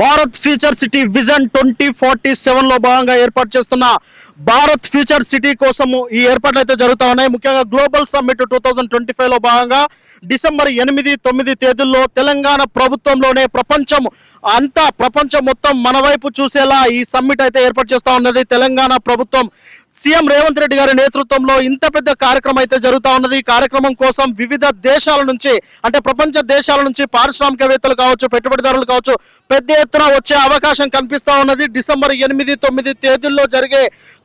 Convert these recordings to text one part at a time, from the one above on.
Bharat future city vision twenty forty సెవెన్లో భాగంగా ఏర్పాటు చేస్తున్న భారత్ ఫ్యూచర్ సిటీ కోసము ఈ ఏర్పాట్లు అయితే జరుగుతూ ఉన్నాయి. ముఖ్యంగా global summit two thousand twenty ఫైవ్లో భాగంగా డిసెంబర్ ఎనిమిది తొమ్మిది తేదీల్లో తెలంగాణ ప్రభుత్వంలోనే ప్రపంచం అంతా ప్రపంచం మొత్తం మన వైపు చూసేలా ఈ సమ్మిట్ అయితే ఏర్పాటు చేస్తా ఉన్నది. తెలంగాణ ప్రభుత్వం సీఎం రేవంత్ రెడ్డి గారి నేతృత్వంలో ఇంత పెద్ద కార్యక్రమం అయితే జరుగుతా ఉన్నది. ఈ కార్యక్రమం కోసం వివిధ దేశాల నుంచి అంటే ప్రపంచ దేశాల నుంచి పారిశ్రామికవేత్తలు కావచ్చు పెట్టుబడిదారులు కావచ్చు పెద్ద ఎత్తున వచ్చే అవకాశం కనిపిస్తా ఉన్నది. డిసెంబర్ ఎనిమిది తొమ్మిది తేదీల్లో జరిగే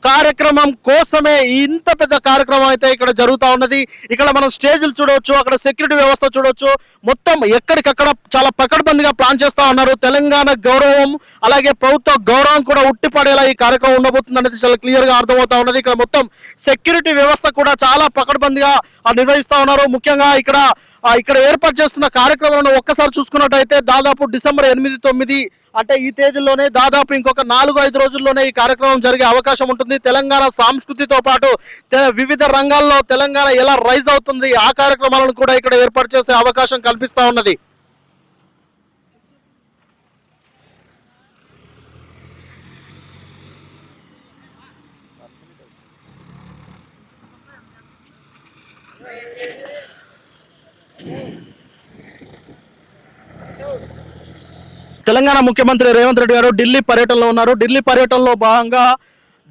కార్యక్రమం కోసమే ఇంత పెద్ద కార్యక్రమం అయితే ఇక్కడ జరుగుతా ఉన్నది. ఇక్కడ మనం స్టేజ్లు చూడవచ్చు అక్కడ సెక్యూరిటీ వ్యవస్థ చూడవచ్చు మొత్తం ఎక్కడికక్కడ చాలా పకడ్బందీగా ప్లాన్ చేస్తూ ఉన్నారు. తెలంగాణ గౌరవం అలాగే ప్రభుత్వ గౌరవం కూడా ఉట్టిపడేలా ఈ కార్యక్రమం ఉండబోతుంది అనేది చాలా క్లియర్గా అర్థమవుతా ఉన్నది. ఇక్కడ మొత్తం సెక్యూరిటీ వ్యవస్థ కూడా చాలా పకడ్బందీగా నిర్వహిస్తూ నిర్వహిస్తా ఉన్నారు. ముఖ్యంగా ఇక్కడ ఇక్కడ ఏర్పాటు చేస్తున్న కార్యక్రమాలను ఒక్కసారి చూసుకున్నట్టయితే దాదాపు డిసెంబర్ ఎనిమిది తొమ్మిది అంటే ఈ తేదీలోనే దాదాపు ఇంకొక నాలుగు ఐదు రోజుల్లోనే ఈ కార్యక్రమం జరిగే అవకాశం ఉంటుంది. తెలంగాణ సంస్కృతితో పాటు తె- వివిధ రంగాల్లో తెలంగాణ ఎలా రైజ్ అవుతుంది ఆ కార్యక్రమాలను కూడా ఇక్కడ ఏర్పాటు చేసే అవకాశం కల్పిస్తూ ఉన్నది. తెలంగాణ ముఖ్యమంత్రి రేవంత్ రెడ్డి గారు ఢిల్లీ పర్యటనలో ఉన్నారు. ఢిల్లీ పర్యటనలో భాగంగా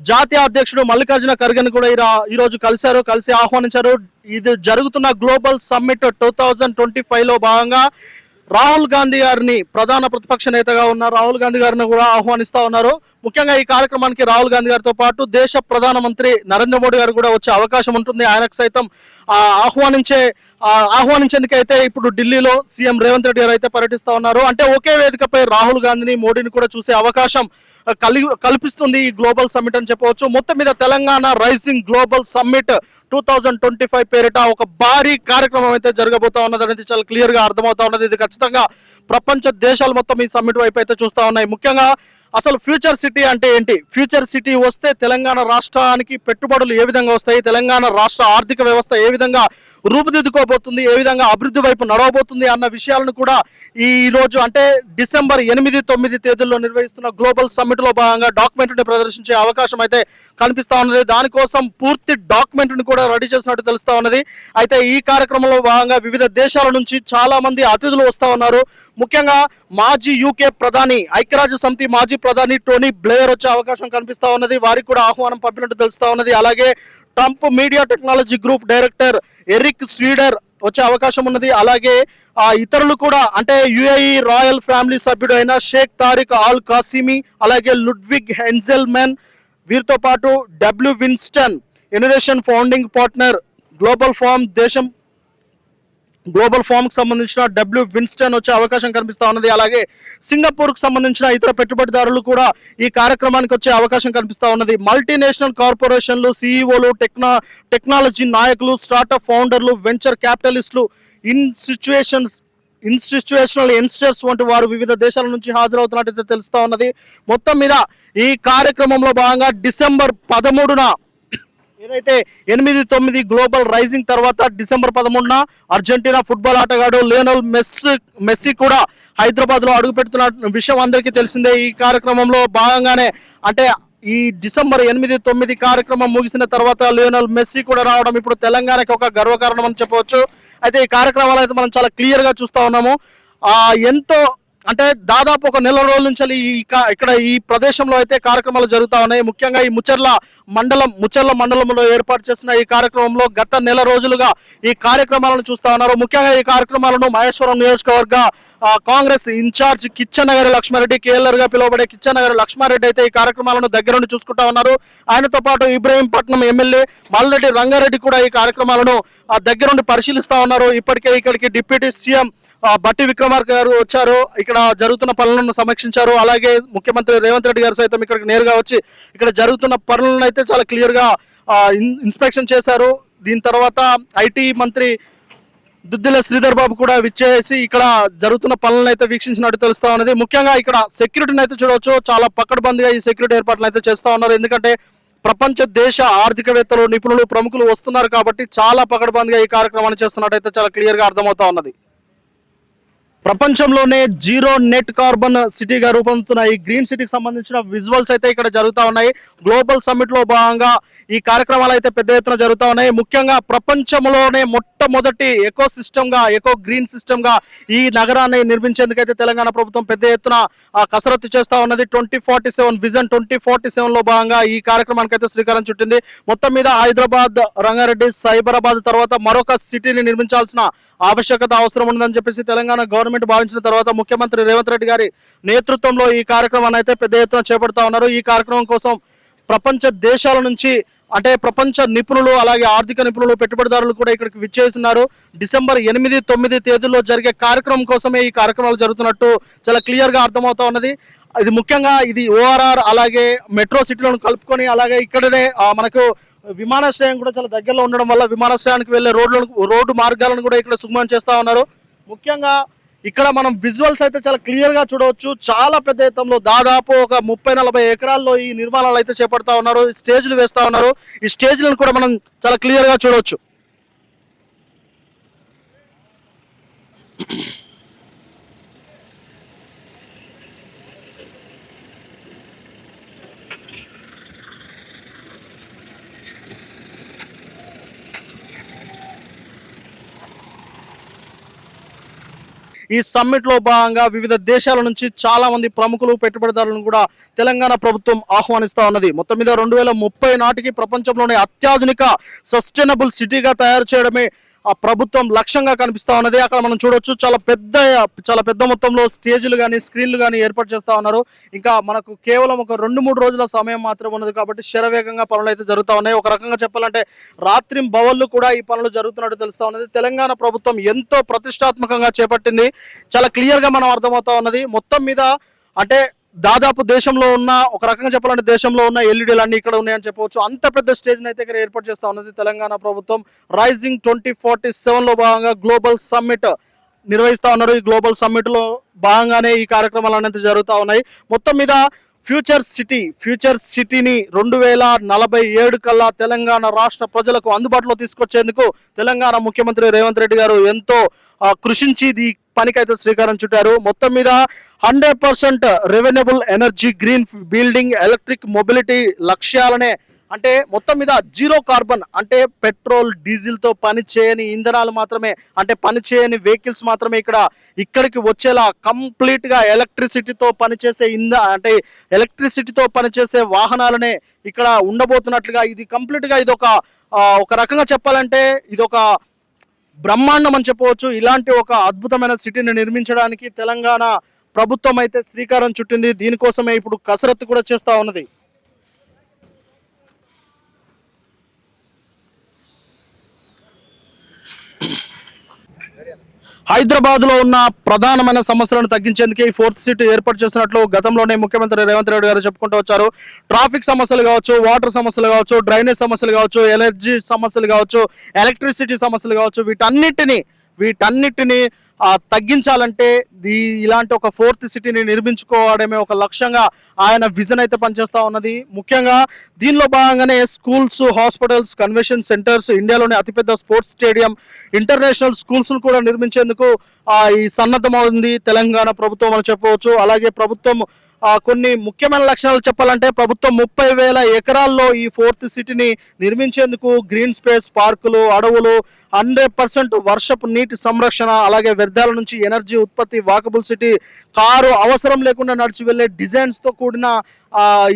జాతీయ అధ్యక్షుడు మల్లికార్జున ఖర్గేని కూడా ఈ రోజు కలిశారు కలిసి ఆహ్వానించారు. ఇది జరుగుతున్న global summit two thousand twenty ఫైవ్లో భాగంగా రాహుల్ గాంధీ గారిని ప్రధాన ప్రతిపక్ష నేతగా ఉన్న రాహుల్ గాంధీ గారిని కూడా ఆహ్వానిస్తా ఉన్నారు. ముఖ్యంగా ఈ కార్యక్రమానికి రాహుల్ గాంధీ గారితో పాటు దేశ ప్రధానమంత్రి నరేంద్ర మోడీ గారు కూడా వచ్చే అవకాశం ఉంటుంది. ఆయనకు సైతం ఆహ్వానించే ఆహ్వానించేందుకైతే ఇప్పుడు ఢిల్లీలో సీఎం రేవంత్ రెడ్డి గారు అయితే పర్యటిస్తా ఉన్నారు. అంటే ఒకే వేదికపై రాహుల్ గాంధీని మోడీని కూడా చూసే అవకాశం కలి కల్పిస్తుంది ఈ గ్లోబల్ సమ్మిట్ అని చెప్పవచ్చు. మొత్తం మీద Telangana rising global summit two thousand twenty five పేరిట ఒక భారీ కార్యక్రమం అయితే జరగబోతా ఉన్నది. అనేది చాలా క్లియర్గా అర్థమవుతా ఉన్నది. ఇది ఖచ్చితంగా ప్రపంచ దేశాలు మొత్తం ఈ సమ్మిట్ వైపు అయితే చూస్తూ ఉన్నాయి. ముఖ్యంగా అసలు ఫ్యూచర్ సిటీ అంటే ఏంటి? ఫ్యూచర్ సిటీ వస్తే తెలంగాణ రాష్ట్రానికి పెట్టుబడులు ఏ విధంగా వస్తాయి? తెలంగాణ రాష్ట్ర ఆర్థిక వ్యవస్థ ఏ విధంగా రూపుదిద్దుకోబోతుంది? ఏ విధంగా అభివృద్ధి వైపు నడవబోతుంది? అన్న విషయాలను కూడా ఈ రోజు అంటే డిసెంబర్ ఎనిమిది తొమ్మిది తేదీల్లో నిర్వహిస్తున్న గ్లోబల్ సమ్మిట్లో భాగంగా డాక్యుమెంట్ని ప్రదర్శించే అవకాశం అయితే కనిపిస్తా ఉన్నది. దానికోసం పూర్తి డాక్యుమెంట్ని కూడా రెడీ చేసినట్టు తెలుస్తా ఉన్నది. అయితే ఈ కార్యక్రమంలో భాగంగా వివిధ దేశాల నుంచి చాలా మంది అతిథులు వస్తా ఉన్నారు. ముఖ్యంగా మాజీ యూకే ప్రధాని ఐక్యరాజ్య సమితి మాజీ ప్రధాని టోనీ బ్లేయర్ వచ్చే అవకాశం కనిపిస్తా ఉన్నది. వారికి కూడా ఆహ్వానం పంపినట్టు తెలుస్తా ఉన్నది. అలాగే Trump media technology group director Eric Swider వచ్చే అవకాశం ఉన్నది. అలాగే ఆ ఇతరులు కూడా అంటే యుఏఈ రాయల్ ఫ్యామిలీ సభ్యుడు అయిన షేక్ తారిక్ ఆల్ కాసిమి అలాగే లుడ్విగ్ హెన్జెల్మెన్ వీరితో పాటు W Winston innovation founding partner global firm దేశం గ్లోబల్ ఫార్మ్ సంబంధించిన డబ్ల్యూ విన్స్టన్ వచ్చే అవకాశం కనిపిస్తా ఉన్నది. అలాగే సింగపూర్కు సంబంధించిన ఇతర పెట్టుబడిదారులు కూడా ఈ కార్యక్రమానికి వచ్చే అవకాశం కనిపిస్తా ఉన్నది. మల్టీనేషనల్ కార్పొరేషన్లు సిఇఓలు టెక్నా టెక్నాలజీ నాయకులు స్టార్టప్ ఫౌండర్లు వెంచర్ క్యాపిటలిస్టులు ఇన్స్టిట్యూషన్స్ ఇన్స్టిట్యూషనల్ యంగ్స్టర్స్ వంటి వారు వివిధ దేశాల నుంచి హాజరవుతున్నట్టయితే తెలుస్తూ ఉన్నది. మొత్తం మీద ఈ కార్యక్రమంలో భాగంగా డిసెంబర్ పదమూడున ఏదైతే ఎనిమిది తొమ్మిది గ్లోబల్ రైజింగ్ తర్వాత డిసెంబర్ పదమూడున అర్జెంటీనా ఫుట్బాల్ ఆటగాడు లియోనల్ మెస్సీ మెస్సీ కూడా హైదరాబాద్లో విషయం అందరికీ తెలిసిందే. ఈ కార్యక్రమంలో భాగంగానే అంటే ఈ డిసెంబర్ ఎనిమిది తొమ్మిది కార్యక్రమం ముగిసిన తర్వాత లియోనల్ మెస్సీ కూడా రావడం ఇప్పుడు తెలంగాణకి ఒక గర్వకారణం అని చెప్పవచ్చు. అయితే ఈ కార్యక్రమాలు అయితే మనం చాలా క్లియర్గా చూస్తూ ఉన్నాము. ఎంతో అంటే దాదాపు ఒక నెల రోజుల నుంచి ఇక్కడ ఈ ప్రదేశంలో అయితే కార్యక్రమాలు జరుగుతా ఉన్నాయి. ముఖ్యంగా ఈ ముచ్చర్ల మండలం ముచ్చర్ల మండలంలో ఏర్పాటు చేసిన ఈ కార్యక్రమంలో గత నెల రోజులుగా ఈ కార్యక్రమాలను చూస్తూ ఉన్నారు. ముఖ్యంగా ఈ కార్యక్రమాలను మహేశ్వరం నియోజకవర్గ కాంగ్రెస్ ఇన్ఛార్జ్ కిచ్చనగరి లక్ష్మారెడ్డి కేఎల్ఆర్గా పిలువబడే కిచ్చనగరి లక్ష్మారెడ్డి అయితే ఈ కార్యక్రమాలను దగ్గరుండి చూసుకుంటా ఉన్నారు. ఆయనతో పాటు ఇబ్రహీంపట్నం ఎమ్మెల్యే మల్లెడ్డి రంగారెడ్డి కూడా ఈ కార్యక్రమాలను దగ్గరుండి పరిశీలిస్తా ఉన్నారు. ఇప్పటికే ఇక్కడికి డిప్యూటీ సీఎం బట్టి విక్రమార్క గారు వచ్చారు. ఇక్కడ జరుగుతున్న పనులను సమీక్షించారు. అలాగే ముఖ్యమంత్రి రేవంత్ రెడ్డి గారు సైతం ఇక్కడికి నేరుగా వచ్చి ఇక్కడ జరుగుతున్న పనులను అయితే చాలా క్లియర్గా ఇన్స్పెక్షన్ చేశారు. దీని తర్వాత ఐటీ మంత్రి దుద్దిల శ్రీధర్ బాబు కూడా విచ్చేసి ఇక్కడ జరుగుతున్న పనులను అయితే వీక్షించినట్టు తెలుస్తా ఉన్నది. ముఖ్యంగా ఇక్కడ సెక్యూరిటీని అయితే చూడవచ్చు చాలా పక్కడబందిగా ఈ సెక్యూరిటీ ఏర్పాట్లు అయితే చేస్తూ ఉన్నారు. ఎందుకంటే ప్రపంచ దేశ ఆర్థికవేత్తలు నిపుణులు ప్రముఖులు వస్తున్నారు కాబట్టి చాలా పకడ్బందీగా ఈ కార్యక్రమాన్ని చేస్తున్నట్టయితే చాలా క్లియర్గా అర్థమవుతా ఉన్నది. ప్రపంచంలోనే జీరో నెట్ కార్బన్ సిటీగా రూపొందుతున్న ఈ గ్రీన్ సిటీకి సంబంధించిన విజువల్స్ అయితే ఇక్కడ జరుగుతూ ఉన్నాయి. గ్లోబల్ సమ్మిట్లో భాగంగా ఈ కార్యక్రమాలు అయితే పెద్ద ఎత్తున జరుగుతూ ఉన్నాయి. ముఖ్యంగా ప్రపంచంలోనే మొట్టమొదటి ఎకో సిస్టమ్గా ఎకో గ్రీన్ సిస్టమ్గా ఈ నగరాన్ని నిర్మించేందుకైతే తెలంగాణ ప్రభుత్వం పెద్ద ఎత్తున కసరత్తు చేస్తా ఉన్నది. Twenty forty seven vision twenty forty సెవెన్లో భాగంగా ఈ కార్యక్రమానికి అయితే శ్రీకారం చుట్టింది. మొత్తం మీద హైదరాబాద్ రంగారెడ్డి సైబరాబాద్ తర్వాత మరొక సిటీని నిర్మించాల్సిన ఆవశ్యకత అవసరం ఉందని చెప్పేసి తెలంగాణ గవర్నమెంట్ భావించిన తర్వాత ముఖ్యమంత్రి రేవంత్ రెడ్డి గారి నేతృత్వంలో ఈ కార్యక్రమాన్ని అయితే పెద్ద ఎత్తున చేపడతా ఉన్నారు. ఈ కార్యక్రమం కోసం ప్రపంచ దేశాల నుంచి అంటే ప్రపంచ నిపుణులు అలాగే ఆర్థిక నిపుణులు పెట్టుబడిదారులు కూడా ఇక్కడికి విచ్చేస్తున్నారు డిసెంబర్ ఎనిమిది తొమ్మిది తేదీల్లో జరిగే కార్యక్రమం కోసమే ఈ కార్యక్రమాలు జరుగుతున్నట్టు చాలా క్లియర్గా అర్థమవుతా ఉన్నది. ఇది ముఖ్యంగా ఇది ఓఆర్ఆర్ అలాగే మెట్రో సిటీలను కలుపుకొని అలాగే ఇక్కడనే మనకు విమానాశ్రయం కూడా చాలా దగ్గరలో ఉండడం వల్ల విమానాశ్రయానికి వెళ్ళే రోడ్లను రోడ్డు మార్గాలను కూడా ఇక్కడ సుగమం చేస్తూ ఉన్నారు. ముఖ్యంగా ఇక్కడ మనం విజువల్స్ అయితే చాలా క్లియర్గా చూడవచ్చు. చాలా పెద్ద ఎత్తంలో దాదాపు ఒక ముప్పై నలభై ఎకరాల్లో ఈ నిర్మాణాలు అయితే చేపడతా ఉన్నారు. ఈ స్టేజ్లు వేస్తా ఉన్నారు. ఈ స్టేజ్లను కూడా మనం చాలా క్లియర్గా చూడవచ్చు. ఈ సమ్మిట్లో భాగంగా వివిధ దేశాల నుంచి చాలా మంది ప్రముఖులు పెట్టుబడిదారులను కూడా తెలంగాణ ప్రభుత్వం ఆహ్వానిస్తా ఉన్నది. మొత్తం మీద రెండు వేల ముప్పై నాటికి ప్రపంచంలోనే అత్యాధునిక సస్టైనబుల్ సిటీగా తయారు చేయడమే ఆ ప్రభుత్వం లక్ష్యంగా కనిపిస్తూ ఉన్నది. అక్కడ మనం చూడొచ్చు చాలా పెద్ద చాలా పెద్ద మొత్తంలో స్టేజ్లు కానీ స్క్రీన్లు కానీ ఏర్పాటు చేస్తూ ఉన్నారు. ఇంకా మనకు కేవలం ఒక రెండు మూడు రోజుల సమయం మాత్రం ఉన్నది కాబట్టి శరవేగంగా పనులు అయితే జరుగుతూ ఉన్నాయి. ఒక రకంగా చెప్పాలంటే రాత్రి బవళ్ళు కూడా ఈ పనులు జరుగుతున్నట్టు తెలుస్తూ ఉన్నది. తెలంగాణ ప్రభుత్వం ఎంతో ప్రతిష్టాత్మకంగా చేపట్టింది. చాలా క్లియర్గా మనం అర్థమవుతా ఉన్నది. మొత్తం మీద అంటే దాదాపు దేశంలో ఉన్న ఒక రకంగా చెప్పాలంటే దేశంలో ఉన్న ఎల్ఈడీలు అన్ని ఇక్కడ ఉన్నాయని చెప్పవచ్చు. అంత పెద్ద స్టేజ్ అయితే ఇక్కడ ఏర్పాటు చేస్తా ఉన్నది తెలంగాణ ప్రభుత్వం. రైజింగ్ ట్వంటీ ఫార్టీ సెవెన్లో భాగంగా గ్లోబల్ సమ్మిట్ నిర్వహిస్తా ఉన్నారు. ఈ గ్లోబల్ సమ్మిట్లో భాగంగానే ఈ కార్యక్రమాలు అనేది జరుగుతూ ఉన్నాయి. మొత్తం మీద ఫ్యూచర్ సిటీ ఫ్యూచర్ సిటీని రెండు వేల నలభై ఏడు కల్లా తెలంగాణ రాష్ట్ర ప్రజలకు అందుబాటులో తీసుకొచ్చేందుకు తెలంగాణ ముఖ్యమంత్రి రేవంత్ రెడ్డి గారు ఎంతో కృషించి ఈ పనికైతే శ్రీకారం చుట్టారు. మొత్తం మీద hundred percent renewable energy green building electric mobility లక్ష్యాలనే అంటే మొత్తం మీద జీరో కార్బన్ అంటే పెట్రోల్ డీజిల్తో పనిచేయని పని చేయని ఇంధనాలు మాత్రమే అంటే పని చేయని వెహికల్స్ మాత్రమే ఇక్కడ ఇక్కడికి వచ్చేలా కంప్లీట్గా ఎలక్ట్రిసిటీతో పనిచేసే ఇంధ అంటే ఎలక్ట్రిసిటీతో పనిచేసే వాహనాలనే ఇక్కడ ఉండబోతున్నట్లుగా ఇది కంప్లీట్గా ఇది ఒక ఒక రకంగా చెప్పాలంటే ఇది ఒక బ్రహ్మాండం అని చెప్పవచ్చు. ఇలాంటి ఒక అద్భుతమైన సిటీని నిర్మించడానికి తెలంగాణ ప్రభుత్వం అయితే శ్రీకారం చుట్టింది. దీనికోసమే ఇప్పుడు కసరత్తు కూడా చేస్తూ ఉన్నది. హైదరాబాద్లో ఉన్న ప్రధానమైన సమస్యలను తగ్గించేందుకే ఈ ఫోర్త్ సీట్ ఏర్పాటు చేస్తున్నట్లు గతంలోనే ముఖ్యమంత్రి రేవంత్ రెడ్డి గారు చెప్పుకుంటూ వచ్చారు. ట్రాఫిక్ సమస్యలు కావచ్చు వాటర్ సమస్యలు కావచ్చు డ్రైనేజ్ సమస్యలు కావచ్చు ఎనర్జీ సమస్యలు కావచ్చు ఎలక్ట్రిసిటీ సమస్యలు కావచ్చు వీటన్నిటిని వీటన్నిటిని తగ్గించాలంటే ఈ ఇలాంటి ఒక ఫోర్త్ సిటీని నిర్మించుకోవడమే ఒక లక్ష్యంగా ఆయన విజన్ అయితే పనిచేస్తూ ఉన్నది. ముఖ్యంగా దీనిలో భాగంగానే స్కూల్స్ హాస్పిటల్స్ కన్వెన్షన్ సెంటర్స్ ఇండియాలోని అతిపెద్ద స్పోర్ట్స్ స్టేడియం ఇంటర్నేషనల్ స్కూల్స్ కూడా నిర్మించేందుకు ఈ సన్నద్ధమవుతుంది. తెలంగాణ ప్రభుత్వం అని చెప్పవచ్చు. అలాగే ప్రభుత్వం కొన్ని ముఖ్యమైన లక్షణాలు చెప్పాలంటే ప్రభుత్వం ముప్పై వేల ఎకరాల్లో ఈ ఫోర్త్ సిటీని నిర్మించేందుకు గ్రీన్ స్పేస్ పార్కులు అడవులు హండ్రెడ్ పర్సెంట్ వర్షపు నీటి సంరక్షణ అలాగే వ్యర్థాల నుంచి ఎనర్జీ ఉత్పత్తి వాకబుల్ సిటీ కారు అవసరం లేకుండా నడిచి వెళ్ళే డిజైన్స్తో కూడిన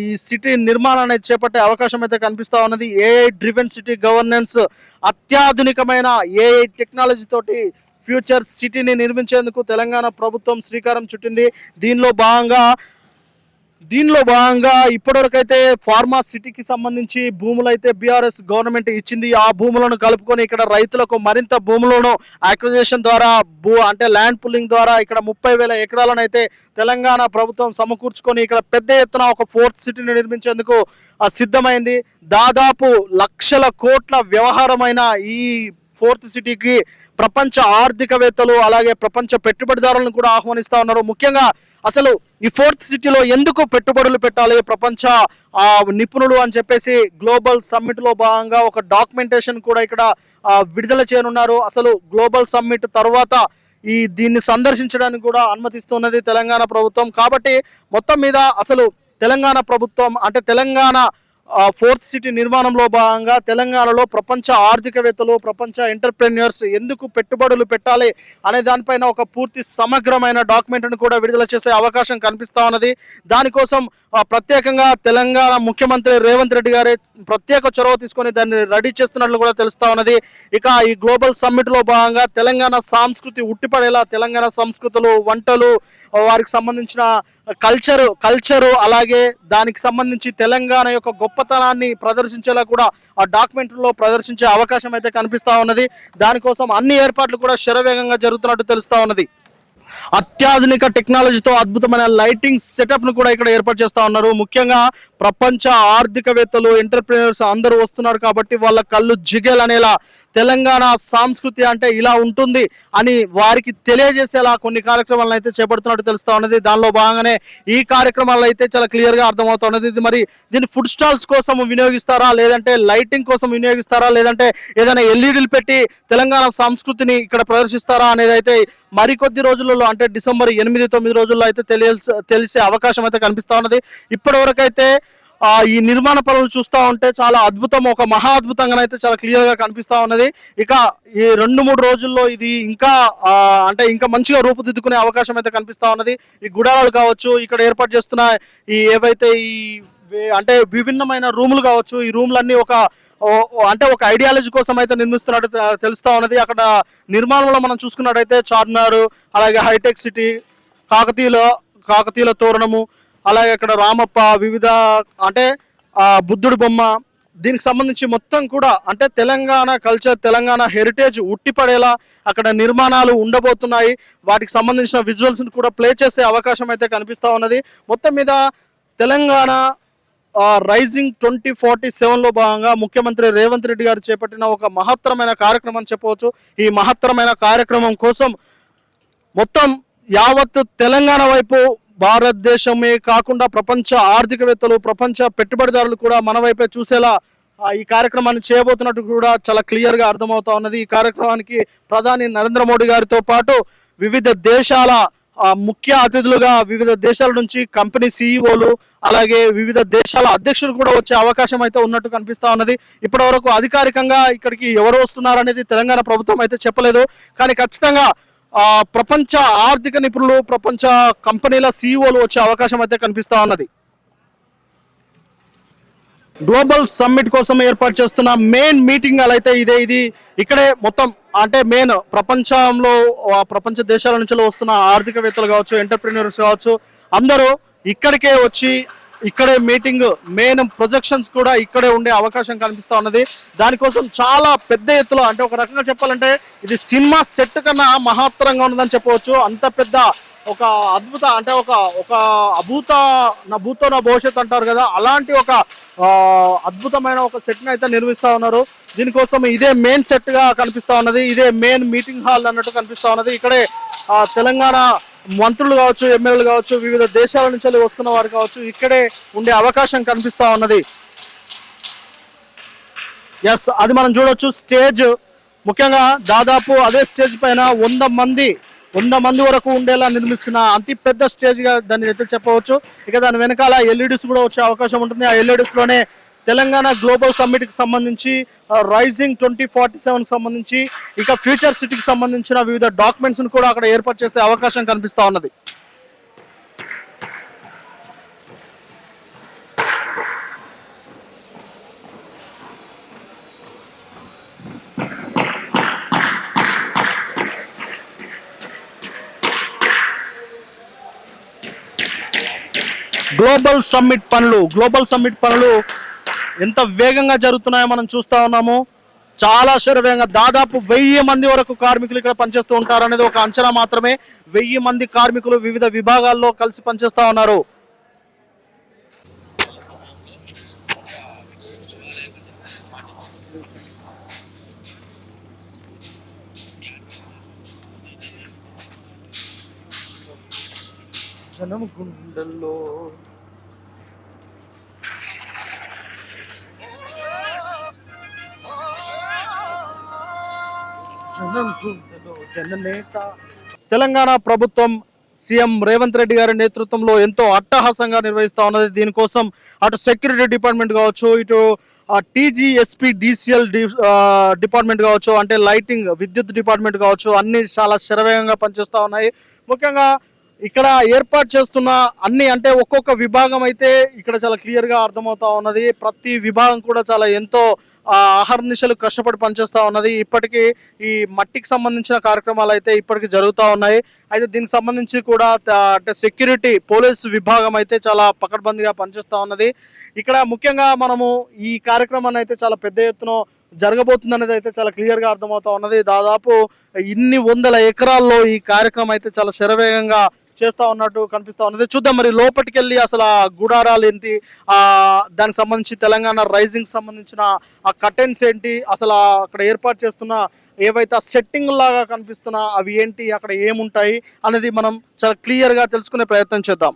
ఈ సిటీ నిర్మాణాన్ని చేపట్టే అవకాశం అయితే కనిపిస్తా ఉన్నది. ఏఐ డ్రివెన్ సిటీ గవర్నెన్స్ అత్యాధునికమైన ఏఐ టెక్నాలజీ తోటి ఫ్యూచర్ సిటీని నిర్మించేందుకు తెలంగాణ ప్రభుత్వం శ్రీకారం చుట్టింది. దీనిలో భాగంగా దీనిలో భాగంగా ఇప్పటివరకైతే ఫార్మా సిటీకి సంబంధించి భూములు అయితే బీఆర్ఎస్ గవర్నమెంట్ ఇచ్చింది. ఆ భూములను కలుపుకొని ఇక్కడ రైతులకు మరింత భూములను అక్విజేషన్ ద్వారా భూ అంటే ల్యాండ్ పుల్లింగ్ ద్వారా ఇక్కడ ముప్పై వేల ఎకరాలను అయితే తెలంగాణ ప్రభుత్వం సమకూర్చుకొని ఇక్కడ పెద్ద ఎత్తున ఒక ఫోర్త్ సిటీని నిర్మించేందుకు సిద్ధమైంది. దాదాపు లక్షల కోట్ల వ్యవహారమైన ఈ ఫోర్త్ సిటీకి ప్రపంచ ఆర్థికవేత్తలు అలాగే ప్రపంచ పెట్టుబడిదారులను కూడా ఆహ్వానిస్తూ ఉన్నారు. ముఖ్యంగా అసలు ఈ ఫోర్త్ సిటీలో ఎందుకు పెట్టుబడులు పెట్టాలి? ప్రపంచ నిపుణులు అని చెప్పేసి గ్లోబల్ సమ్మిట్లో భాగంగా ఒక డాక్యుమెంటేషన్ కూడా ఇక్కడ విడుదల చేయనున్నారు. అసలు గ్లోబల్ సమ్మిట్ తర్వాత ఈ దీన్ని సందర్శించడానికి కూడా అనుమతిస్తున్నది తెలంగాణ ప్రభుత్వం. కాబట్టి మొత్తం మీద అసలు తెలంగాణ ప్రభుత్వం అంటే తెలంగాణ ఫోర్త్ సిటీ నిర్మాణంలో భాగంగా తెలంగాణలో ప్రపంచ ఆర్థికవేత్తలు ప్రపంచ ఎంటర్ప్రెన్యూర్స్ ఎందుకు పెట్టుబడులు పెట్టాలి అనే దానిపైన ఒక పూర్తి సమగ్రమైన డాక్యుమెంట్ను కూడా విడుదల చేసే అవకాశం కనిపిస్తా ఉన్నది. దానికోసం ప్రత్యేకంగా తెలంగాణ ముఖ్యమంత్రి రేవంత్ రెడ్డి గారే ప్రత్యేక చొరవ తీసుకొని దాన్ని రెడీ చేస్తున్నట్లు కూడా తెలుస్తా ఉన్నది. ఇక ఈ గ్లోబల్ సమ్మిట్లో భాగంగా తెలంగాణ సంస్కృతి ఉట్టిపడేలా తెలంగాణ సంస్కృతులు వంటలు వారికి సంబంధించిన కల్చరు కల్చరు అలాగే దానికి సంబంధించి తెలంగాణ యొక్క గొప్పతనాన్ని ప్రదర్శించేలా కూడా ఆ డాక్యుమెంటరీలో ప్రదర్శించే అవకాశం అయితే కనిపిస్తూ ఉన్నది. దానికోసం అన్ని ఏర్పాట్లు కూడా శరవేగంగా జరుగుతున్నట్టు తెలుస్తూ ఉన్నది. అత్యాధునిక టెక్నాలజీతో అద్భుతమైన లైటింగ్ సెటప్ను కూడా ఇక్కడ ఏర్పాటు చేస్తా ఉన్నారు. ముఖ్యంగా ప్రపంచ ఆర్థికవేత్తలు ఎంటర్ప్రినర్స్ అందరూ వస్తున్నారు కాబట్టి వాళ్ళ కళ్ళు జిగేలనేలా తెలంగాణ సంస్కృతి అంటే ఇలా ఉంటుంది అని వారికి తెలియజేసేలా కొన్ని కార్యక్రమాలను అయితే చేపడుతున్నట్టు తెలుస్తూ ఉన్నది. దానిలో భాగంగానే ఈ కార్యక్రమాలు అయితే చాలా క్లియర్గా అర్థమవుతున్నది ఇది మరి దీన్ని ఫుడ్ స్టాల్స్ కోసం వినియోగిస్తారా? లేదంటే లైటింగ్ కోసం వినియోగిస్తారా? లేదంటే ఏదైనా ఎల్ఈడీలు పెట్టి తెలంగాణ సంస్కృతిని ఇక్కడ ప్రదర్శిస్తారా అనేది అయితే మరికొద్ది రోజులలో అంటే డిసెంబర్ ఎనిమిది తొమ్మిది రోజుల్లో అయితే తెలియాల్సి తెలిసే అవకాశం అయితే కనిపిస్తూ ఉన్నది. ఇప్పటి వరకు అయితే ఈ నిర్మాణ పనులు చూస్తూ ఉంటే చాలా అద్భుతం. ఒక మహా అద్భుతంగా అయితే చాలా క్లియర్గా కనిపిస్తా ఉన్నది. ఇక ఈ రెండు మూడు రోజుల్లో ఇది ఇంకా అంటే ఇంకా మంచిగా రూపుదిద్దుకునే అవకాశం అయితే కనిపిస్తా ఉన్నది. ఈ గుడారాలు కావచ్చు ఇక్కడ ఏర్పాటు చేస్తున్న ఈ ఏవైతే ఈ అంటే విభిన్నమైన రూములు కావచ్చు ఈ రూమ్లన్నీ ఒక అంటే ఒక ఐడియాలజీ కోసం అయితే నిర్మిస్తున్నట్టు తెలుస్తూ తెలుస్తా ఉన్నది. అక్కడ నిర్మాణంలో మనం చూసుకున్నట్టయితే చార్మినార్ అలాగే హైటెక్ సిటీ కాకతీయుల కాకతీయుల తోరణము అలాగే అక్కడ రామప్ప వివిధ అంటే బుద్ధుడి బొమ్మ దీనికి సంబంధించి మొత్తం కూడా అంటే తెలంగాణ కల్చర్ తెలంగాణ హెరిటేజ్ ఉట్టిపడేలా అక్కడ నిర్మాణాలు ఉండబోతున్నాయి. వాటికి సంబంధించిన విజువల్స్ని కూడా ప్లే చేసే అవకాశం అయితే కనిపిస్తూ ఉన్నది. మొత్తం మీద తెలంగాణ రైజింగ్ ట్వంటీ ఫార్టీ సెవెన్లో భాగంగా ముఖ్యమంత్రి రేవంత్ రెడ్డి గారు చేపట్టిన ఒక మహత్తరమైన కార్యక్రమం అని చెప్పవచ్చు. ఈ మహత్తరమైన కార్యక్రమం కోసం మొత్తం యావత్ తెలంగాణ వైపు భారతదేశమే కాకుండా ప్రపంచ ఆర్థికవేత్తలు ప్రపంచ పెట్టుబడిదారులు కూడా మన వైపే చూసేలా ఈ కార్యక్రమాన్ని చేయబోతున్నట్టు కూడా చాలా క్లియర్గా అర్థమవుతా ఉన్నది. ఈ కార్యక్రమానికి ప్రధాని నరేంద్ర మోడీ గారితో పాటు వివిధ దేశాల ముఖ్య అతిథులుగా వివిధ దేశాల నుంచి కంపెనీ సీఈఓలు అలాగే వివిధ దేశాల అధ్యక్షులు కూడా వచ్చే అవకాశం అయితే ఉన్నట్టు కనిపిస్తా ఉన్నది. ఇప్పటి అధికారికంగా ఇక్కడికి ఎవరు వస్తున్నారు అనేది తెలంగాణ ప్రభుత్వం అయితే చెప్పలేదు. కానీ ఖచ్చితంగా ప్రపంచ ఆర్థిక నిపుణులు ప్రపంచ కంపెనీల సీఈఓలు వచ్చే అవకాశం అయితే కనిపిస్తూ ఉన్నది. గ్లోబల్ సమ్మిట్ కోసం ఏర్పాటు చేస్తున్న మెయిన్ మీటింగ్ అయితే ఇదే. ఇది ఇక్కడే మొత్తం అంటే మెయిన్ ప్రపంచంలో ప్రపంచ దేశాల నుంచి వస్తున్న ఆర్థికవేత్తలు కావచ్చు ఎంటర్ప్రీనర్స్ కావచ్చు అందరూ ఇక్కడికే వచ్చి ఇక్కడే మీటింగ్ మెయిన్ ప్రొజెక్షన్స్ కూడా ఇక్కడే ఉండే అవకాశం కనిపిస్తా ఉన్నది. దానికోసం చాలా పెద్ద ఎత్తులో అంటే ఒక రకంగా చెప్పాలంటే ఇది సినిమా సెట్ కన్నా మహత్తరంగా ఉన్నదని చెప్పవచ్చు. అంత పెద్ద ఒక అద్భుత అంటే ఒక ఒక అభూత నా భూతో నా భవిష్యత్ అంటారు కదా అలాంటి ఒక అద్భుతమైన ఒక సెట్ని అయితే నిర్మిస్తూ ఉన్నారు. దీనికోసం ఇదే మెయిన్ సెట్గా కనిపిస్తా ఉన్నది. ఇదే మెయిన్ మీటింగ్ హాల్ అన్నట్టు కనిపిస్తా ఉన్నది. ఇక్కడే తెలంగాణ మంత్రులు కావచ్చు ఎమ్మెల్యేలు కావచ్చు వివిధ దేశాల నుంచి వస్తున్న వారు కావచ్చు ఇక్కడే ఉండే అవకాశం కనిపిస్తా ఉన్నది. ఎస్ అది మనం చూడొచ్చు. స్టేజ్ ముఖ్యంగా దాదాపు అదే స్టేజ్ పైన వంద మంది వంద మంది వరకు ఉండేలా నిర్మిస్తున్న అతి పెద్ద స్టేజ్గా దాన్ని అయితే చెప్పవచ్చు. ఇక దాని వెనకాల ఎల్ఈడిస్ కూడా వచ్చే అవకాశం ఉంటుంది. ఆ ఎల్ఈడిస్లోనే తెలంగాణ గ్లోబల్ సమ్మిట్కి సంబంధించి రైజింగ్ ట్వంటీ ఫార్టీ సెవెన్ సంబంధించి ఇక ఫ్యూచర్ సిటీకి సంబంధించిన వివిధ డాక్యుమెంట్స్ను కూడా అక్కడ ఏర్పాటు చేసే అవకాశం కనిపిస్తూ ఉన్నది. గ్లోబల్ సమ్మిట్ పనులు గ్లోబల్ సమ్మిట్ పనులు ఎంత వేగంగా జరుగుతున్నాయో మనం చూస్తూ ఉన్నాము. చాలా శరవేగంగా దాదాపు వెయ్యి మంది వరకు కార్మికులు ఇక్కడ పనిచేస్తూ ఉంటారు అనేది ఒక అంచనా మాత్రమే. వెయ్యి మంది కార్మికులు వివిధ విభాగాల్లో కలిసి పనిచేస్తూ ఉన్నారు. జనం గుండెల్లో తెలంగాణ ప్రభుత్వం సీఎం రేవంత్ రెడ్డి గారి నేతృత్వంలో ఎంతో అట్టహాసంగా నిర్వహిస్తూ ఉన్నది. దీనికోసం అటు సెక్యూరిటీ డిపార్ట్మెంట్ కావచ్చు ఇటు టీజీఎస్పీ డిసిఎల్ డిపార్ట్మెంట్ కావచ్చు అంటే లైటింగ్ విద్యుత్ డిపార్ట్మెంట్ కావచ్చు అన్ని చాలా శరవేగంగా పనిచేస్తూ ఉన్నాయి. ముఖ్యంగా ఇక్కడ ఏర్పాటు చేస్తున్న అన్ని అంటే ఒక్కొక్క విభాగం అయితే ఇక్కడ చాలా క్లియర్గా అర్థమవుతా ఉన్నది. ప్రతి విభాగం కూడా చాలా ఎంతో ఆహర్నిశలు కష్టపడి పనిచేస్తూ ఉన్నది. ఇప్పటికీ ఈ మట్టికి సంబంధించిన కార్యక్రమాలు అయితే ఇప్పటికీ జరుగుతూ ఉన్నాయి. అయితే దీనికి సంబంధించి కూడా అంటే సెక్యూరిటీ పోలీస్ విభాగం అయితే చాలా పకడ్బందీగా పనిచేస్తూ ఉన్నది. ఇక్కడ ముఖ్యంగా మనము ఈ కార్యక్రమాన్ని అయితే చాలా పెద్ద ఎత్తున జరగబోతుంది అనేది అయితే చాలా క్లియర్గా అర్థమవుతా ఉన్నది. దాదాపు ఇన్ని వందల ఎకరాల్లో ఈ కార్యక్రమం అయితే చాలా శరవేగంగా చేస్తా ఉన్నట్టు కనిపిస్తూ ఉన్నది. చూద్దాం మరి లోపలికి వెళ్ళి అసలు ఆ గుడారాలు ఏంటి? ఆ దానికి సంబంధించి తెలంగాణ రైజింగ్ సంబంధించిన ఆ కటెన్స్ ఏంటి? అసలు అక్కడ ఏర్పాటు చేస్తున్న ఏవైతే సెట్టింగ్ లాగా కనిపిస్తున్నా అవి ఏంటి? అక్కడ ఏముంటాయి? అనేది మనం చాలా క్లియర్గా తెలుసుకునే ప్రయత్నం చేద్దాం.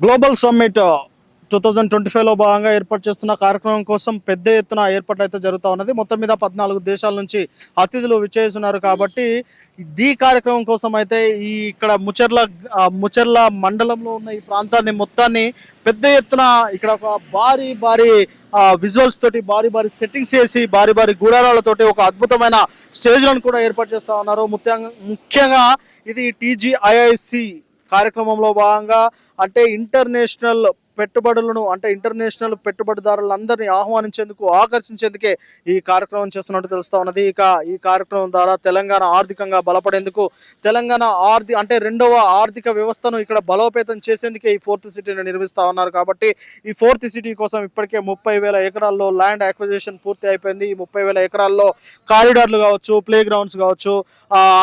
Global summit two thousand twenty ఫైవ్లో భాగంగా ఏర్పాటు చేస్తున్న కార్యక్రమం కోసం పెద్ద ఎత్తున ఏర్పాటు అయితే జరుగుతూ ఉన్నది. మొత్తం మీద పద్నాలుగు దేశాల నుంచి అతిథులు విచ్చేస్తున్నారు కాబట్టి ఈ కార్యక్రమం కోసం అయితే ఈ ఇక్కడ ముచర్ల ముచర్ల మండలంలో ఉన్న ఈ ప్రాంతాన్ని మొత్తాన్ని పెద్ద ఎత్తున ఇక్కడ ఒక భారీ భారీ విజువల్స్ తోటి భారీ భారీ సెట్టింగ్స్ చేసి భారీ భారీ గుడారాలతోటి ఒక అద్భుతమైన స్టేజ్లను కూడా ఏర్పాటు చేస్తూ ఉన్నారు. ముఖ్యంగా ముఖ్యంగా ఇది టీజీఐఐసి కార్యక్రమంలో భాగంగా అంటే ఇంటర్నేషనల్ పెట్టుబడులను అంటే ఇంటర్నేషనల్ పెట్టుబడిదారులందరినీ ఆహ్వానించేందుకు ఆకర్షించేందుకే ఈ కార్యక్రమం చేస్తున్నట్టు తెలుస్తా ఉన్నది. ఇక ఈ కార్యక్రమం ద్వారా తెలంగాణ ఆర్థికంగా బలపడేందుకు తెలంగాణ ఆర్థిక అంటే రెండవ ఆర్థిక వ్యవస్థను ఇక్కడ బలోపేతం చేసేందుకే ఈ ఫోర్త్ సిటీని నిర్మిస్తా ఉన్నారు కాబట్టి ఈ ఫోర్త్ సిటీ కోసం ఇప్పటికే ముప్పై వేల ఎకరాల్లో ల్యాండ్ అక్విజిషన్ పూర్తి అయిపోయింది. ఈ ముప్పై వేల ఎకరాల్లో కారిడార్లు కావచ్చు ప్లే గ్రౌండ్స్ కావచ్చు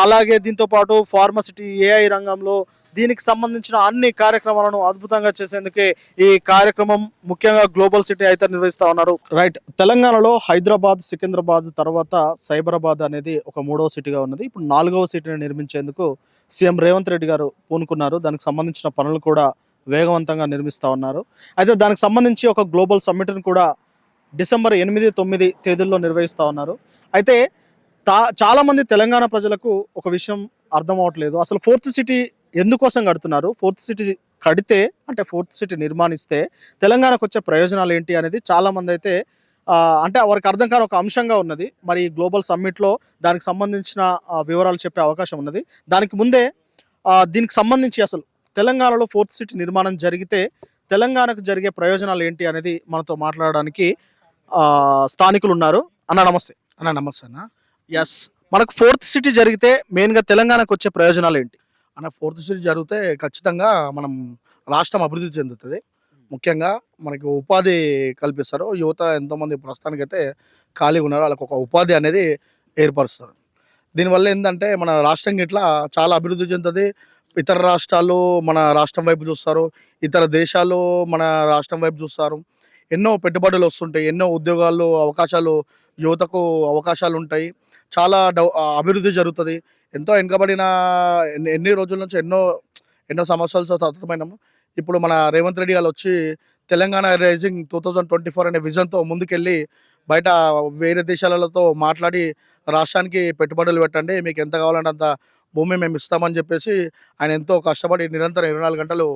అలాగే దీంతో పాటు ఫార్మసిటీ ఏఐ రంగంలో దీనికి సంబంధించిన అన్ని కార్యక్రమాలను అద్భుతంగా చేసేందుకే ఈ కార్యక్రమం ముఖ్యంగా గ్లోబల్ సిటీ అయితే నిర్వహిస్తా ఉన్నారు. రైట్ తెలంగాణలో హైదరాబాద్ సికింద్రాబాద్ తర్వాత సైబరాబాద్ అనేది ఒక మూడవ సిటీగా ఉన్నది. ఇప్పుడు నాలుగవ సిటీని నిర్మించేందుకు సీఎం రేవంత్ రెడ్డి గారు పూనుకున్నారు. దానికి సంబంధించిన పనులు కూడా వేగవంతంగా నిర్మిస్తూ ఉన్నారు. అయితే దానికి సంబంధించి ఒక గ్లోబల్ సమ్మిట్ను కూడా డిసెంబర్ ఎనిమిది తొమ్మిది తేదీల్లో నిర్వహిస్తా ఉన్నారు. అయితే తా చాలామంది తెలంగాణ ప్రజలకు ఒక విషయం అర్థం అవ్వట్లేదు. అసలు ఫోర్త్ సిటీ ఎందుకోసం కడుతున్నారు? ఫోర్త్ సిటీ కడితే అంటే ఫోర్త్ సిటీ నిర్మాణిస్తే తెలంగాణకు వచ్చే ప్రయోజనాలు ఏంటి అనేది చాలా మంది అయితే అంటే వారికి అర్థం కాని ఒక అంశంగా ఉన్నది. మరి గ్లోబల్ సమ్మిట్లో దానికి సంబంధించిన వివరాలు చెప్పే అవకాశం ఉన్నది. దానికి ముందే దీనికి సంబంధించి అసలు తెలంగాణలో ఫోర్త్ సిటీ నిర్మాణం జరిగితే తెలంగాణకు జరిగే ప్రయోజనాలు ఏంటి అనేది మనతో మాట్లాడడానికి ఆ, స్థానికులు ఉన్నారు. అన్న నమస్తే. అన్న నమస్తే అన్న. ఎస్ మనకు ఫోర్త్ సిటీ జరిగితే మెయిన్గా తెలంగాణకు వచ్చే ప్రయోజనాలు ఏంటి? అన్న ఫోర్త్ సిటీ జరిగితే ఖచ్చితంగా మనం రాష్ట్రం అభివృద్ధి చెందుతుంది. ముఖ్యంగా మనకి ఉపాధి కల్పిస్తారు. యువత ఎంతోమంది ప్రస్తుతానికైతే ఖాళీగా ఉన్నారు వాళ్ళకి ఒక ఉపాధి అనేది ఏర్పరుస్తారు. దీనివల్ల ఏంటంటే మన రాష్ట్రం ఇట్లా చాలా అభివృద్ధి చెందుతుంది. ఇతర రాష్ట్రాలు మన రాష్ట్రం వైపు చూస్తారు. ఇతర దేశాలు మన రాష్ట్రం వైపు చూస్తారు. ఎన్నో పెట్టుబడులు వస్తుంటాయి ఎన్నో ఉద్యోగాలు అవకాశాలు యువతకు అవకాశాలు ఉంటాయి. చాలా అభివృద్ధి జరుగుతుంది. ఎంతో వెనుకబడిన ఎన్ని రోజుల నుంచి ఎన్నో ఎన్నో సమస్యలతో సతతమైనాము ఇప్పుడు మన రేవంత్ రెడ్డి గారు వచ్చి Telangana rising two thousand twenty four అనే విజన్తో ముందుకెళ్ళి బయట వేరే దేశాలతో మాట్లాడి రాష్ట్రానికి పెట్టుబడులు పెట్టండి మీకు ఎంత కావాలంటే అంత భూమి మేము ఇస్తామని చెప్పేసి ఆయన ఎంతో కష్టపడి నిరంతరం ఇరవై నాలుగు గంటలు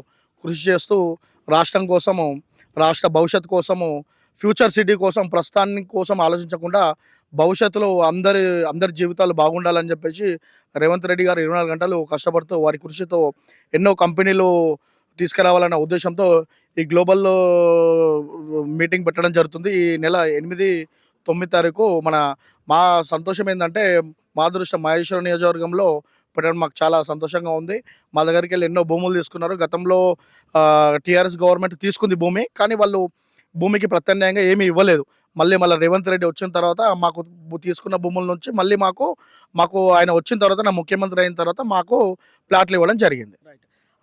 కృషి చేస్తూ రాష్ట్రం కోసము రాష్ట్ర భవిష్యత్తు కోసము ఫ్యూచర్ సిటీ కోసం ప్రస్తుతానికి కోసం ఆలోచించకుండా భవిష్యత్తులో అందరి అందరి జీవితాలు బాగుండాలని చెప్పేసి రేవంత్ రెడ్డి గారు ఇరవై నాలుగు గంటలు కష్టపడుతూ వారి కృషితో ఎన్నో కంపెనీలు తీసుకురావాలన్న ఉద్దేశంతో ఈ గ్లోబల్ మీటింగ్ పెట్టడం జరుగుతుంది. ఈ నెల ఎనిమిది తొమ్మిది తారీఖు మన మా సంతోషం ఏంటంటే మా దృష్టి మహేశ్వర నియోజకవర్గంలో పెట్టడం మాకు చాలా సంతోషంగా ఉంది. మా దగ్గరికి వెళ్ళి ఎన్నో భూములు తీసుకున్నారు. గతంలో టీఆర్ఎస్ గవర్నమెంట్ తీసుకుంది భూమి కానీ వాళ్ళు భూమికి ప్రత్యామ్నాయంగా ఏమీ ఇవ్వలేదు. మళ్ళీ మళ్ళీ రేవంత్ రెడ్డి వచ్చిన తర్వాత మాకు తీసుకున్న భూముల నుంచి మళ్ళీ మాకు మాకు ఆయన వచ్చిన తర్వాత నా ముఖ్యమంత్రి అయిన తర్వాత మాకు ప్లాట్లు ఇవ్వడం జరిగింది.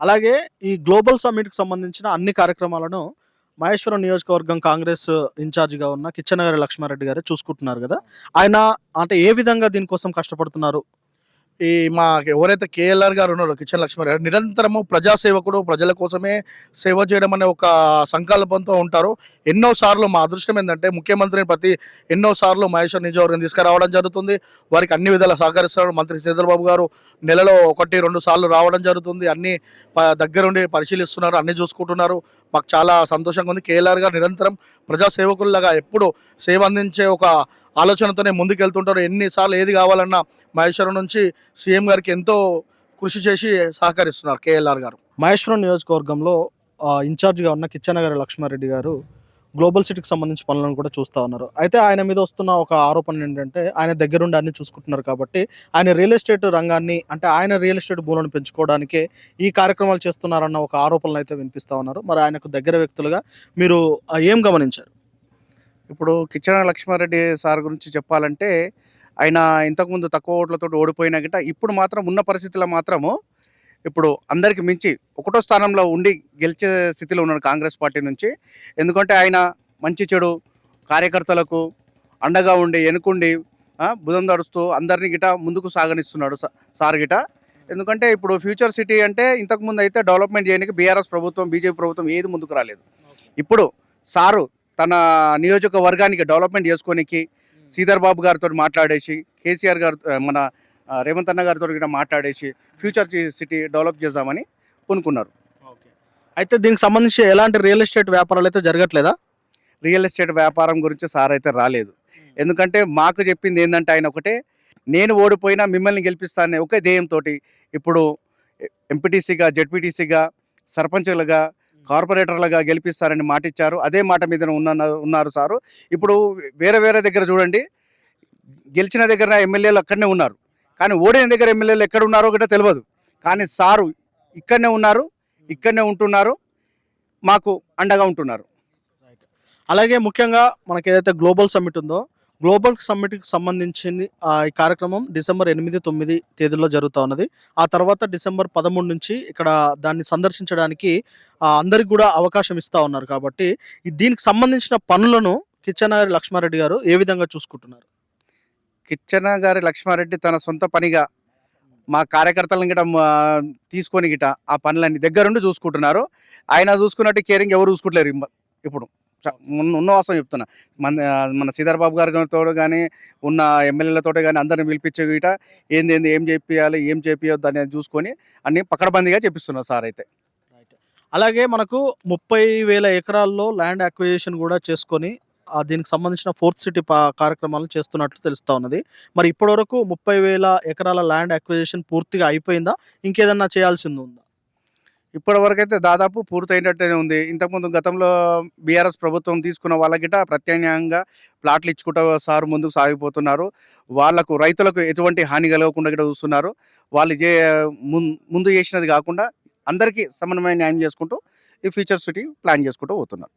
అలాగే ఈ గ్లోబల్ సమ్మిట్కి సంబంధించిన అన్ని కార్యక్రమాలను మహేశ్వరం నియోజకవర్గం కాంగ్రెస్ ఇన్ఛార్జిగా ఉన్న కిచ్చనగారి లక్ష్మారెడ్డి గారే చూసుకుంటున్నారు కదా. ఆయన అంటే ఏ విధంగా దీనికోసం కష్టపడుతున్నారు? ఈ మా ఎవరైతే కేఎల్ఆర్ గారు ఉన్నారో కిచెన్ లక్ష్మణ్ గారు నిరంతరము ప్రజాసేవకుడు ప్రజల కోసమే సేవ చేయడం అనే ఒక సంకల్పంతో ఉంటారు. ఎన్నో సార్లు మా అదృష్టం ఏంటంటే ముఖ్యమంత్రిని ప్రతి ఎన్నో సార్లు మహేశ్వర్ నిజవర్గం తీసుకురావడం జరుగుతుంది. వారికి అన్ని విధాలా సహకరిస్తారు మంత్రి చంద్రబాబు గారు. నెలలో ఒకటి రెండు సార్లు రావడం జరుగుతుంది. అన్ని దగ్గరుండి పరిశీలిస్తున్నారు అన్ని చూసుకుంటున్నారు. మాకు చాలా సంతోషంగా ఉంది. కేఎల్ఆర్ గారు నిరంతరం ప్రజాసేవకుల్లాగా ఎప్పుడు సేవ అందించే ఒక ఆలోచనతోనే ముందుకెళ్తుంటారు. ఎన్నిసార్లు ఏది కావాలన్నా మహేశ్వరం నుంచి సీఎం గారికి ఎంతో కృషి చేసి సహకరిస్తున్నారు కేఎల్ఆర్ గారు. మహేశ్వరం నియోజకవర్గంలో ఆ, ఇన్ఛార్జిగా ఉన్న కిచ్చనగారి లక్ష్మారెడ్డి గారు గ్లోబల్ సిటీకి సంబంధించి పనులను కూడా చూస్తూ ఉన్నారు. అయితే ఆయన మీద వస్తున్న ఒక ఆరోపణ ఏంటంటే ఆయన దగ్గరుండి అన్ని చూసుకుంటున్నారు కాబట్టి ఆయన రియల్ ఎస్టేట్ రంగాన్ని అంటే ఆయన రియల్ ఎస్టేట్ భూములను పెంచుకోవడానికే ఈ కార్యక్రమాలు చేస్తున్నారన్న ఒక ఆరోపణలు అయితే వినిపిస్తూ ఉన్నారు. మరి ఆయనకు దగ్గర వ్యక్తులుగా మీరు ఏం గమనించారు? ఇప్పుడు కిచ్చన లక్ష్మారెడ్డి సార్ గురించి చెప్పాలంటే ఆయన ఇంతకుముందు తక్కువ ఓట్లతో ఓడిపోయినా గట ఇప్పుడు మాత్రం ఉన్న పరిస్థితుల్లో మాత్రము ఇప్పుడు అందరికి మించి ఒకటో స్థానంలో ఉండి గెలిచే స్థితిలో ఉన్నాడు కాంగ్రెస్ పార్టీ నుంచి. ఎందుకంటే ఆయన మంచి చెడు కార్యకర్తలకు అండగా ఉండి ఎనుకుండి భుజం దడుస్తూ అందరినీ గిట ముందుకు సాగనిస్తున్నాడు సార్ గిట. ఎందుకంటే ఇప్పుడు ఫ్యూచర్ సిటీ అంటే ఇంతకుముందు అయితే డెవలప్మెంట్ చేయడానికి బీఆర్ఎస్ ప్రభుత్వం బీజేపీ ప్రభుత్వం ఏది ముందుకు రాలేదు. ఇప్పుడు సారు తన నియోజకవర్గానికి డెవలప్మెంట్ చేసుకోనికి శ్రీధర్ బాబు గారితో మాట్లాడేసి కేసీఆర్ గారు మన రేవంత్ అన్న గారితో కూడా మాట్లాడేసి ఫ్యూచర్ సిటీ డెవలప్ చేద్దామని కొనుక్కున్నారు. అయితే దీనికి సంబంధించి ఎలాంటి రియల్ ఎస్టేట్ వ్యాపారాలు అయితే జరగట్లేదా? రియల్ ఎస్టేట్ వ్యాపారం గురించి సార్ అయితే రాలేదు. ఎందుకంటే మాకు చెప్పింది ఏంటంటే ఆయన ఒకటే నేను ఓడిపోయినా మిమ్మల్ని గెలిపిస్తానని ఒకే ధ్యేయంతో ఇప్పుడు ఎంపీటీసీగా జెడ్పీటీసీగా సర్పంచులుగా కార్పొరేటర్లుగా గెలిపిస్తారని మాట ఇచ్చారు అదే మాట మీద ఉన్న ఉన్నారు సారు. ఇప్పుడు వేరే వేరే దగ్గర చూడండి గెలిచిన దగ్గర ఎమ్మెల్యేలు అక్కడనే ఉన్నారు. కానీ ఓడిన దగ్గర ఎమ్మెల్యేలు ఎక్కడ ఉన్నారో కూడా తెలియదు కానీ సారు ఇక్కడనే ఉన్నారు ఇక్కడనే ఉంటున్నారు మాకు అండగా ఉంటున్నారు. అలాగే ముఖ్యంగా మనకి ఏదైతే గ్లోబల్ సమ్మిట్ ఉందో గ్లోబల్ సమ్మిట్కి సంబంధించింది ఈ కార్యక్రమం డిసెంబర్ ఎనిమిది తొమ్మిది తేదీల్లో జరుగుతూ ఉన్నది. ఆ తర్వాత డిసెంబర్ పదమూడు నుంచి ఇక్కడ దాన్ని సందర్శించడానికి అందరికి కూడా అవకాశం ఇస్తూ ఉన్నారు కాబట్టి దీనికి సంబంధించిన పనులను కిచ్చనగారి లక్ష్మారెడ్డి గారు ఏ విధంగా చూసుకుంటున్నారు? కిచ్చన గారి లక్ష్మారెడ్డి తన సొంత పనిగా మా కార్యకర్తలను గిట మా తీసుకొని గిట ఆ పనులన్నీ దగ్గరుండి చూసుకుంటున్నారు. ఆయన చూసుకున్నట్టు కేరింగ్ ఎవరు చూసుకుంటలేరు ఇప్పుడు. ఉన్న ఉన్న చెప్తున్నా. మన మన శ్రీధర్ బాబు గారితో కానీ ఉన్న ఎమ్మెల్యేలతో కానీ అందరిని పిలిపించే గిట ఏంది ఏంది ఏం చేపియాలి ఏం చేపియొద్దు అనేది చూసుకొని అన్ని పకడ్బందీగా చెప్పిస్తున్నారు సార్ అయితే. అలాగే మనకు ముప్పై వేల ఎకరాల్లో ల్యాండ్ అక్విజిషన్ కూడా చేసుకొని దీనికి సంబంధించిన ఫోర్త్ సిటీ కార్యక్రమాలు చేస్తున్నట్లు తెలుస్తూ ఉన్నది. మరి ఇప్పటివరకు ముప్పై వేల ఎకరాల ల్యాండ్ అక్విజిషన్ పూర్తిగా అయిపోయిందా? ఇంకేదన్నా చేయాల్సింది ఉందా? ఇప్పటివరకైతే అయితే దాదాపు పూర్తయినట్టునే ఉంది. ఇంతకుముందు గతంలో బీఆర్ఎస్ ప్రభుత్వం తీసుకున్న వాళ్ళకిట ప్రత్యామ్నాయంగా ప్లాట్లు ఇచ్చుకుంటూ సార్ ముందుకు సాగిపోతున్నారు. వాళ్ళకు రైతులకు ఎటువంటి హాని కలగకుండా కూడా చూస్తున్నారు. వాళ్ళు చే ముందు చేసినది కాకుండా అందరికీ సమన్వయం న్యాయం చేసుకుంటూ ఈ ఫ్యూచర్ సిటీ ప్లాన్ చేసుకుంటూ పోతున్నారు.